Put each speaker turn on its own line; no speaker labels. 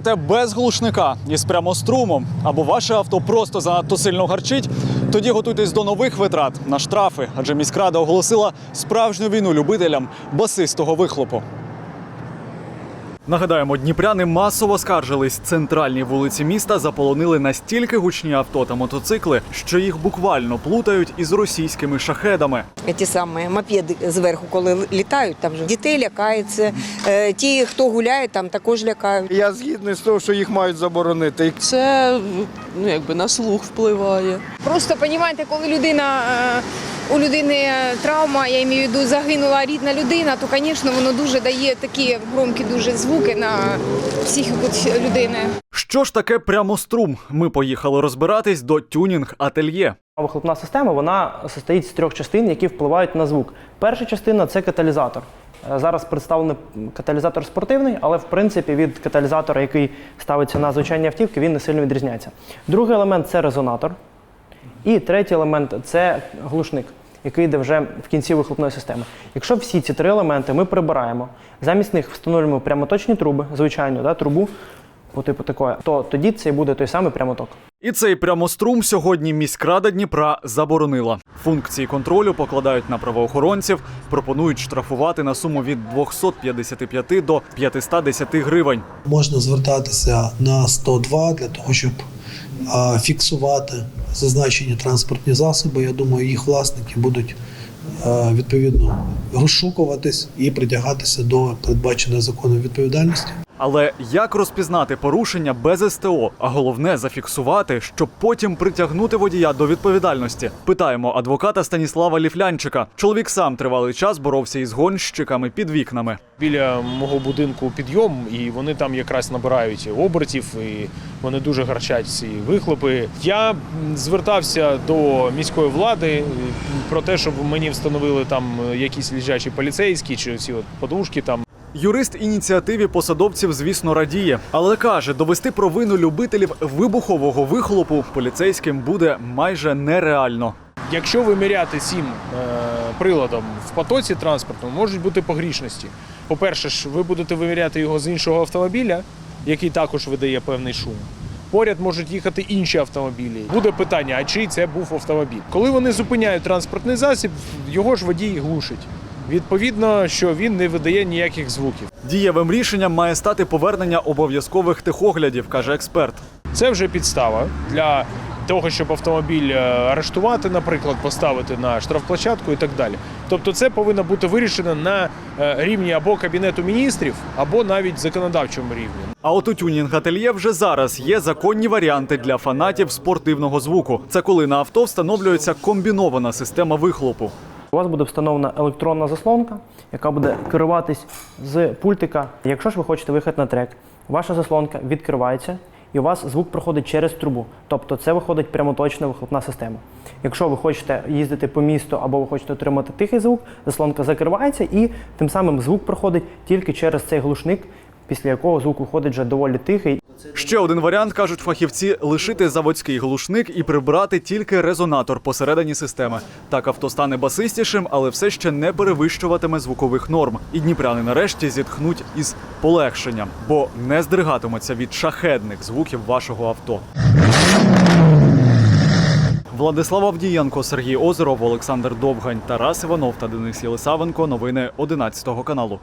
їхаєте без глушника із прямострумом, або ваше авто просто занадто сильно гарчить, тоді готуйтесь до нових витрат на штрафи, адже міськрада оголосила справжню війну любителям басистого вихлопу. Нагадаємо, дніпряни масово скаржились. Центральні вулиці міста заполонили настільки гучні авто та мотоцикли, що їх буквально плутають із російськими шахедами.
Ті самі мопеди зверху, коли літають, там же дітей лякаються. Е, Ті, хто гуляє, там також лякають.
Я згідний з того, що їх мають заборонити.
Це ну якби на слух впливає.
Просто розумієте, коли людина е, у людини е, травма, я маю в виду, загинула рідна людина, то, звісно, воно дуже дає такі громкі дуже звуки на психіку людини.
Що ж таке прямострум? Ми поїхали розбиратись до тюнінг ательє.
Вихлопна система вона состоїть з трьох частин, які впливають на звук. Перша частина це каталізатор. Е, Зараз представлений каталізатор спортивний, але в принципі від каталізатора, який ставиться на звичайні автівки, він не сильно відрізняється. Другий елемент це резонатор. І третій елемент це глушник, який йде вже в кінці вихлопної системи. Якщо всі ці три елементи ми прибираємо, замість них встановлюємо прямоточні труби, звичайну да, трубу по типу такої, то тоді це буде той самий прямоток.
І цей прямострум сьогодні міськрада Дніпра заборонила. Функції контролю покладають на правоохоронців, пропонують штрафувати на суму від 255 до 510 гривень.
можна звертатися на 102 для того, щоб фіксувати зазначені транспортні засоби. Я думаю, їх власники будуть відповідно розшукуватись і притягатися до передбаченої законом відповідальності.
Але як розпізнати порушення без СТО, а головне зафіксувати, щоб потім притягнути водія до відповідальності? Питаємо адвоката Станіслава Ліфлянчика. Чоловік сам тривалий час боровся із гонщиками під вікнами.
біля мого будинку підйом, і вони там якраз набирають обертів, і вони дуже гарчать ці вихлопи. Я звертався до міської влади е, про те, щоб мені встановили там е, якісь лежачі поліцейські чи ці от подушки там.
Юрист ініціативі посадовців, звісно, радіє, але каже, довести провину любителів вибухового вихлопу поліцейським буде майже нереально.
Якщо виміряти цим е, приладом в потоці транспортному, можуть бути погрішності. По-перше, ж ви будете виміряти його з іншого автомобіля, який також видає певний шум. Поряд можуть їхати інші автомобілі. Буде питання, а чий це був автомобіль? Коли вони зупиняють транспортний засіб, його ж водій глушить. Відповідно, що він не видає ніяких звуків.
Дієвим рішенням має стати повернення обов'язкових тихоглядів, каже експерт.
Це вже підстава для того, щоб автомобіль е, арештувати, наприклад, поставити на штрафплощадку і так далі. Тобто, це повинно бути вирішено на е, рівні або кабінету міністрів, або навіть законодавчому рівні.
А от у тюнінг ательє вже зараз є законні варіанти для фанатів спортивного звуку. Це коли на авто встановлюється комбінована система вихлопу.
У вас буде встановлена електронна заслонка, яка буде керуватись з пультика. Якщо ж ви хочете виїхати на трек, ваша заслонка відкривається і у вас звук проходить через трубу. Тобто це виходить прямоточна вихлопна система. Якщо ви хочете їздити по місту або ви хочете отримати тихий звук, заслонка закривається і тим самим звук проходить тільки через цей глушник, після якого звук виходить вже доволі тихий.
Ще один варіант кажуть фахівці лишити заводський глушник і прибрати тільки резонатор посередині системи. Так авто стане басистішим, але все ще не перевищуватиме звукових норм. І дніпряни нарешті зітхнуть із полегшенням, бо не здригатимуться від шахедних звуків вашого авто. Владислав Авдієнко, Сергій Озеров, Олександр Довгань, Тарас Іванов та Денис Єлисавенко. Новини 11 каналу.